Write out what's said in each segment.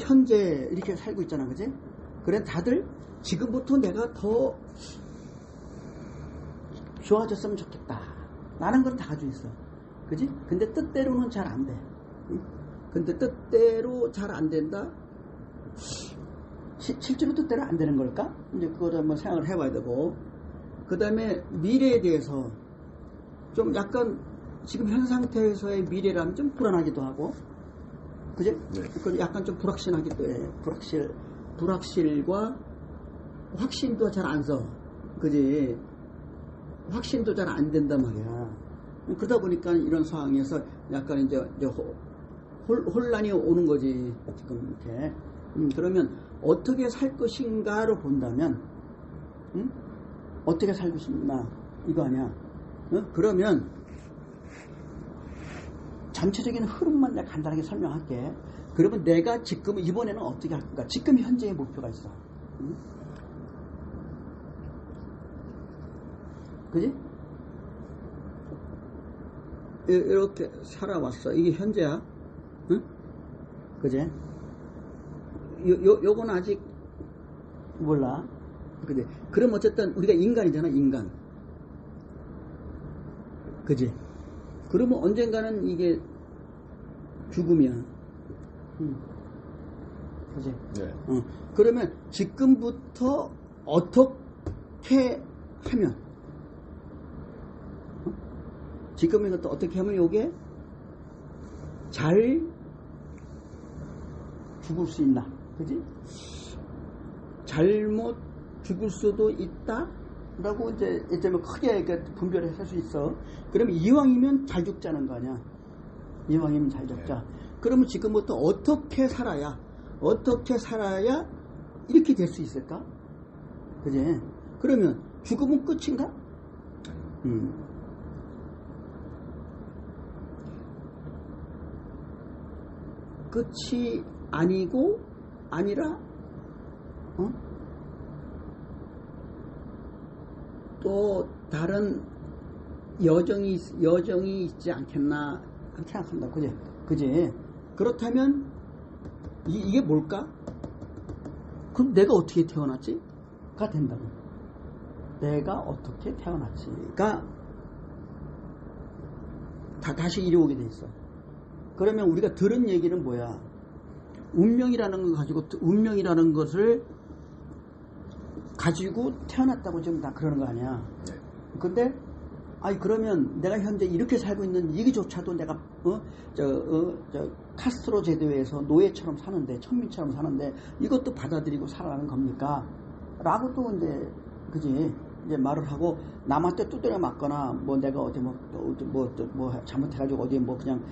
현재 이렇게 살고 있잖아, 그지? 그래, 다들 지금부터 내가 더 좋아졌으면 좋겠다. 라는 건 다 가지고 있어. 그지? 근데 뜻대로는 잘 안 돼. 응? 근데 뜻대로 잘 안 된다? 시- 실제로 뜻대로 안 되는 걸까? 이제 그거를 한번 생각을 해봐야 되고. 그 다음에 미래에 대해서 좀 약간 지금 현 상태에서의 미래라면 좀 불안하기도 하고. 그지? 네. 그 약간 좀 불확실하기도 해. 불확실, 불확실과 확신도 잘 안 써. 그지? 확신도 잘 안 된단 말이야. 그러다 보니까 이런 상황에서 약간 이제, 이제 호- 홀, 혼란이 오는 거지. 지금 이렇게. 음, 그러면 어떻게 살 것인가로 본다면, 음? 어떻게 살고 싶나? 이거 아니야. 어? 그러면 전체적인 흐름만 내가 간단하게 설명할게. 그러면 내가 지금 이번에는 어떻게 할 건가? 지금 현재의 목표가 있어. 응? 그지? 이- 이렇게 살아왔어. 이게 현재야. 응? 그지? 요, 요, 요건 아직 몰라. 그지? 그럼 어쨌든 우리가 인간이잖아, 인간. 그지? 그러면 언젠가는 이게 죽음이야. 응. 그지? 네. 어, 그러면 지금부터 어떻게 하면 어? 지금 이것도 어떻게 하면 요게 잘 죽을 수 있나 그지 잘못 죽을 수도 있다 라고 이제 이제 뭐 크게 분별을 할 수 있어 그러면 이왕이면 잘 죽자는 거 아니야 이왕이면 잘 죽자 그러면 지금부터 어떻게 살아야 어떻게 살아야 이렇게 될 수 있을까? 그지? 그러면 죽음은 끝인가? 음. 끝이 아니고 아니라 어? 또 다른 여정이 있- 여정이 있지 않겠나 생각한다. 그지? 그지? 그렇다면 이, 게 뭘까? 그럼 내가 어떻게 태어났지? 가 된다고. 내가 어떻게 태어났지가 다 다시 이리 오게 돼 있어. 그러면 우리가 들은 얘기는 뭐야? 운명이라는 걸 가지고 운명이라는 것을 가지고 태어났다고 지금 다 그러는 거 아니야? 네. 근데 아니 그러면 내가 현재 이렇게 살고 있는 이게조차도 내가 어 저 어 저 카스트로 제도에서 노예처럼 사는데 천민처럼 사는데 이것도 받아들이고 살아가는 겁니까? 라고 또 이제 그지 이제 말을 하고 남한테 두드려 맞거나 뭐 내가 어디 뭐뭐 뭐, 또뭐 잘못해가지고 어디 뭐 그냥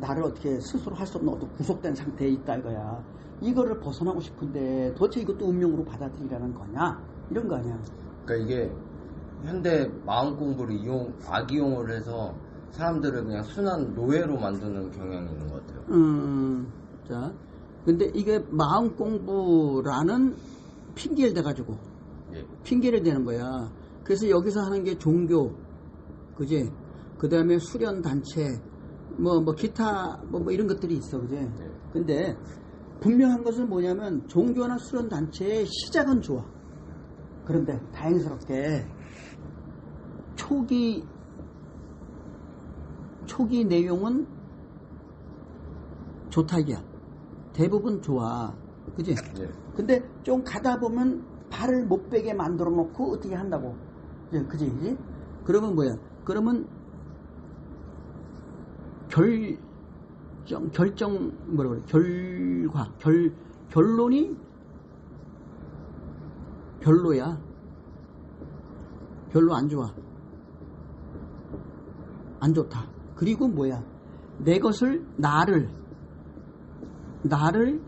나를 어떻게 스스로 할 수 없는 어떤 구속된 상태에 있다 이거야. 이거를 벗어나고 싶은데 도대체 이것도 운명으로 받아들이라는 거냐? 이런 거 아니야. 그러니까 이게 현대 마음 공부를 이용 악이용을 해서 사람들을 그냥 순한 노예로 만드는 경향이 있는 것 같아요. 음, 자, 근데 이게 마음 공부라는 핑계를 대가지고 예. 핑계를 대는 거야. 그래서 여기서 하는 게 종교, 그지? 그 다음에 수련 단체, 뭐, 뭐, 기타, 뭐, 뭐 이런 것들이 있어, 그지? 네. 근데 분명한 것은 뭐냐면 종교나 수련 단체의 시작은 좋아. 그런데 다행스럽게 초기 초기 내용은 좋다 이야. 대부분 좋아. 그지? 예. 근데 좀 가다 보면 발을 못 빼게 만들어 놓고 어떻게 한다고. 예, 그지, 그지? 그러면 뭐야? 그러면 결정, 결정, 뭐라 그래? 결과, 결, 결론이 별로야. 별로 안 좋아. 안 좋다. 그리고 뭐야? 내 것을, 나를, 나를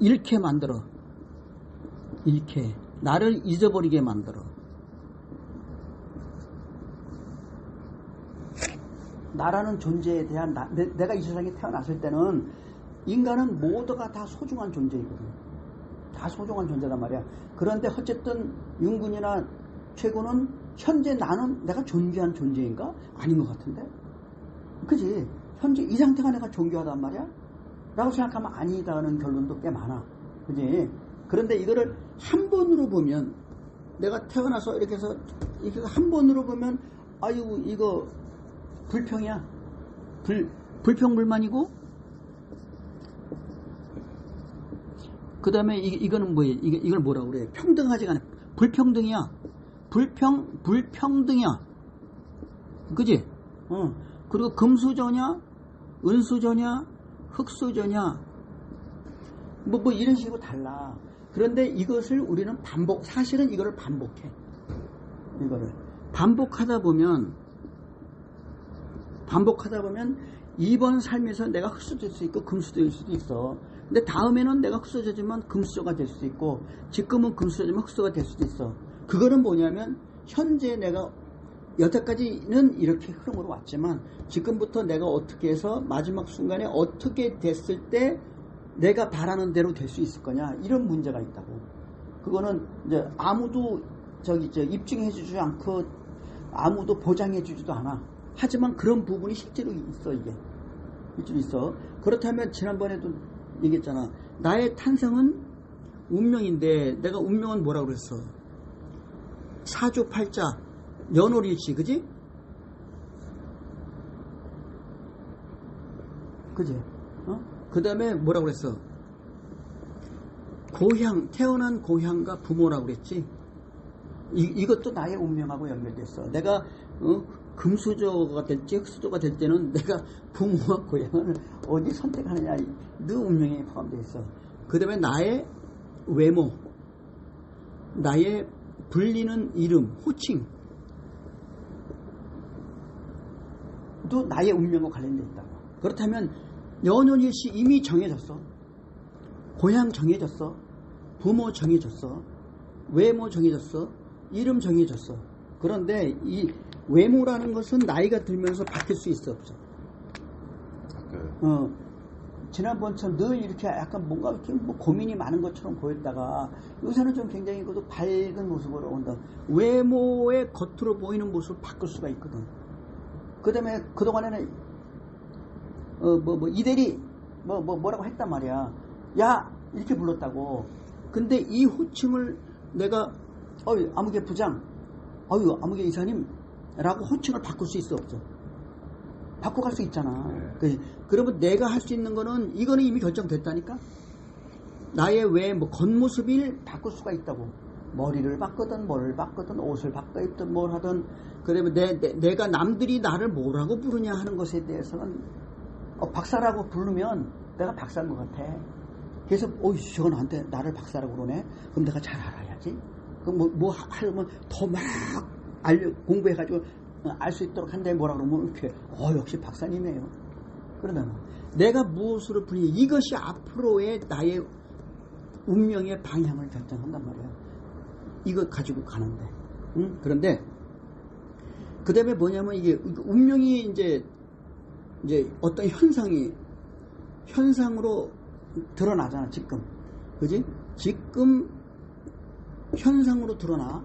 잃게 만들어. 잃게. 나를 잊어버리게 만들어. 나라는 존재에 대한 나, 내, 가이 세상에 태어났을 때는 인간은 모두가 다 소중한 존재이거든. 다 소중한 존재란 말이야. 그런데 어쨌든 윤군이나 최고는 현재 나는 내가 존귀한 존재인가? 아닌 것 같은데? 그지? 현재 이 상태가 내가 존귀하단 말이야? 라고 생각하면 아니다는 결론도 꽤 많아. 그지? 그런데 이거를 한 번으로 보면 내가 태어나서 이렇게 해서 이렇게 한 번으로 보면 아유 이거 불평이야. 불 불평불만이고 그 다음에 이거는 뭐예요? 이게, 이걸 뭐라고 그래? 평등하지가 않아. 불평등이야. 불평, 불평등이야. 그지? 어. 그리고 금수저냐? 은수저냐? 흑수저냐? 뭐, 뭐 이런 식으로 달라. 그런데 이것을 우리는 반복, 사실은 이거를 반복해. 이거를. 반복하다 보면, 반복하다 보면, 이번 삶에서 내가 흑수저일 수 있고 금수저일 수도 있어. 근데 다음에는 내가 흑수저지만 금수저가 될 수도 있고, 지금은 금수저지만 흑수저가 될 수도 있어. 그거는 뭐냐면, 현재 내가 여태까지는 이렇게 흐름으로 왔지만, 지금부터 내가 어떻게 해서 마지막 순간에 어떻게 됐을 때 내가 바라는 대로 될 수 있을 거냐 이런 문제가 있다고. 그거는 이제 아무도 저기 저 입증해 주지 않고 아무도 보장해 주지도 않아. 하지만 그런 부분이 실제로 있어 이게. 실제로 있어. 그렇다면 지난번에도 얘기했잖아. 나의 탄생은 운명인데 내가 운명은 뭐라고 그랬어? 사주 팔자 연월일치 그지? 그지? 어? 그 다음에 뭐라고 그랬어? 고향, 태어난 고향과 부모라고 그랬지? 이, 이것도 나의 운명하고 연결됐어. 내가, 어, 금수저가 될지 흑수저가 될 때는 내가 부모와 고향을 어디 선택하느냐, 너 운명에 포함되어 있어. 그 다음에 나의 외모, 나의 불리는 이름, 호칭, 도 나의 운명과 관련되어 있다고. 그렇다면 연혼일시 이미 정해졌어. 고향 정해졌어. 부모 정해졌어. 외모 정해졌어. 이름 정해졌어. 그런데 이 외모라는 것은 나이가 들면서 바뀔 수 있어 없어. 그, 어, 지난번처럼 늘 이렇게 약간 뭔가 이렇게 뭐 고민이 많은 것처럼 보였다가 요새는 좀 굉장히 그래도 밝은 모습으로 온다. 외모의 겉으로 보이는 모습을 바꿀 수가 있거든. 그 다음에 그동안에는 어, 뭐, 뭐, 이대리, 뭐, 뭐, 뭐라고 했단 말이야. 야! 이렇게 불렀다고. 근데 이 호칭을 내가, 어이, 아무개 부장, 어유, 아무개 이사님, 라고 호칭을 바꿀 수 있어, 없어? 바꿔갈 수 있잖아. 그, 그러면 내가 할 수 있는 거는, 이거는 이미 결정됐다니까? 나의 왜, 뭐, 겉모습을 바꿀 수가 있다고. 머리를 바꾸든, 뭘 바꾸든, 옷을 바꿔 입든, 뭘 하든, 그러면 내, 내, 내가 남들이 나를 뭐라고 부르냐 하는 것에 대해서는 어, 박사라고 부르면 내가 박사인 것 같아. 그래서 어 저거 나한테 나를 박사라고 그러네. 그럼 내가 잘 알아야지. 그럼 뭐, 뭐 하려면 더 막 알려 공부해가지고 어, 알 수 있도록 한데 뭐라 그러면 이렇게 어 역시 박사님이에요. 그러면 내가 무엇으로 부르냐 이것이 앞으로의 나의 운명의 방향을 결정한단 말이야. 이거 가지고 가는데. 응? 그런데 그 다음에 뭐냐면 이게 운명이 이제 이제 어떤 현상이 현상으로 드러나잖아 지금 그지 지금 현상으로 드러나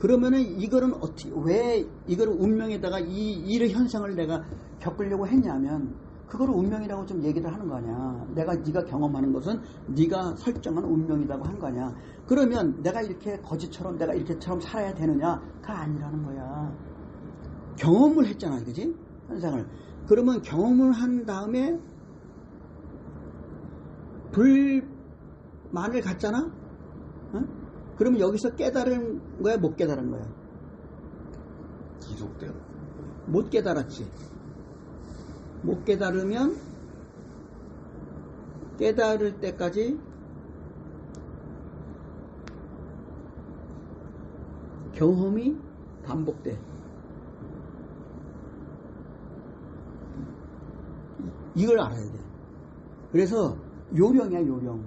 그러면은 이거는 어떻게 왜 이거를 운명에다가 이 이런 현상을 내가 겪으려고 했냐면 그거를 운명이라고 좀 얘기를 하는 거 아니야. 내가 네가 경험하는 것은 네가 설정한 운명이라고 한 거 아니야. 그러면 내가 이렇게 거지처럼 내가 이렇게처럼 살아야 되느냐가 아니라는 거야. 경험을 했잖아 그지? 현상을. 그러면 경험을 한 다음에 불만을 갖잖아? 어? 그러면 여기서 깨달은 거야? 못 깨달은 거야? 기속돼요. 못 깨달았지. 못 깨달으면 깨달을 때까지 경험이 반복돼. 이걸 알아야 돼. 그래서 요령이야, 요령.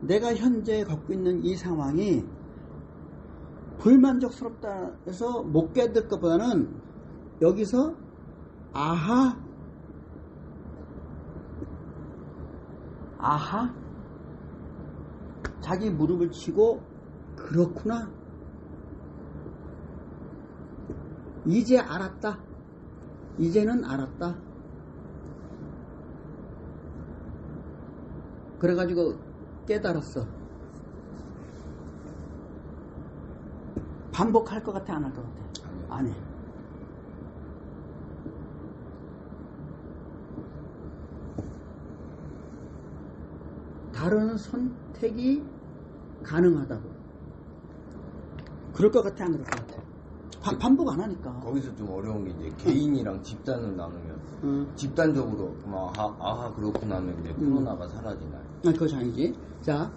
내가 현재 갖고 있는 이 상황이 불만족스럽다 해서 못 깨들 것보다는 여기서 아하. 아하? 자기 무릎을 치고 그렇구나. 이제 알았다. 이제는 알았다. 그래가지고 깨달았어. 반복할 것 같아, 안 할 것 같아? 안 해. 다른 선택이 가능하다고. 그럴 것 같아, 안 그럴 것 같아? 바- 반복 안 하니까. 거기서 좀 어려운 게 이제 개인이랑 집단을 나누면 응. 집단적으로 막 아하, 아하 그렇구나 하면 이제 음. 코로나가 사라지나요? 아, 그것이 아니지. 자,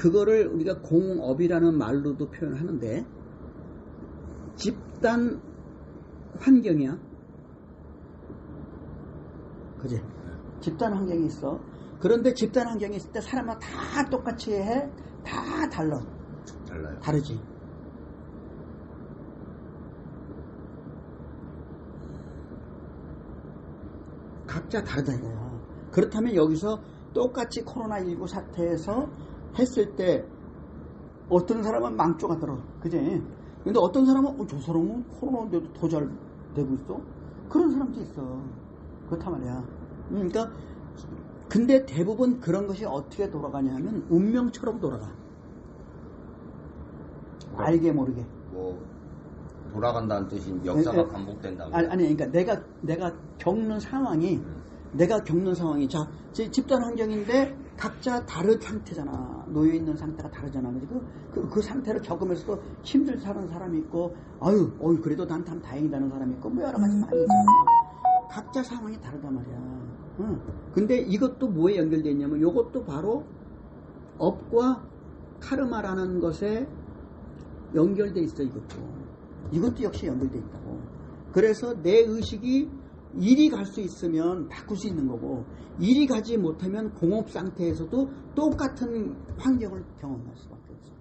그거를 우리가 공업이라는 말로도 표현하는데, 집단 환경이야. 그지? 집단 환경이 있어. 그런데 집단 환경이 있을 때 사람마다 다 똑같이 해? 다 달라. 달라요. 다르지. 각자 다르다 이거야. 그렇다면 여기서 똑같이 코로나19 사태에서 했을 때 어떤 사람은 망조가 들어. 그지? 근데 어떤 사람은 어, 저 사람은 코로나인데도 더 잘 되고 있어? 그런 사람도 있어. 그렇단 말이야. 그러니까 근데 대부분 그런 것이 어떻게 돌아가냐 하면 운명처럼 돌아가. 알게 모르게. 뭐 돌아간다는 뜻이 역사가 에, 에, 반복된다고. 아니, 아니, 그러니까 내가 내가 겪는 상황이 음. 내가 겪는 상황이 자제 집단 환경인데 각자 다른 상태잖아 놓여 있는 상태가 다르잖아. 그리고 그, 그 상태를 겪으면서도 힘들 사는 사람이 있고 아유 어유 그래도 난 참 다행이라는 사람이 있고 뭐 여러 가지 많이 있잖아 각자 상황이 다르단 말이야. 응. 근데 이것도 뭐에 연결되어 있냐면 이것도 바로 업과 카르마라는 것에 연결돼 있어 이것도. 이것도 역시 연결돼 있다고. 그래서 내 의식이 이리 갈수 있으면 바꿀 수 있는 거고 이리 가지 못하면 공업 상태에서도 똑같은 환경을 경험할 수밖에 없어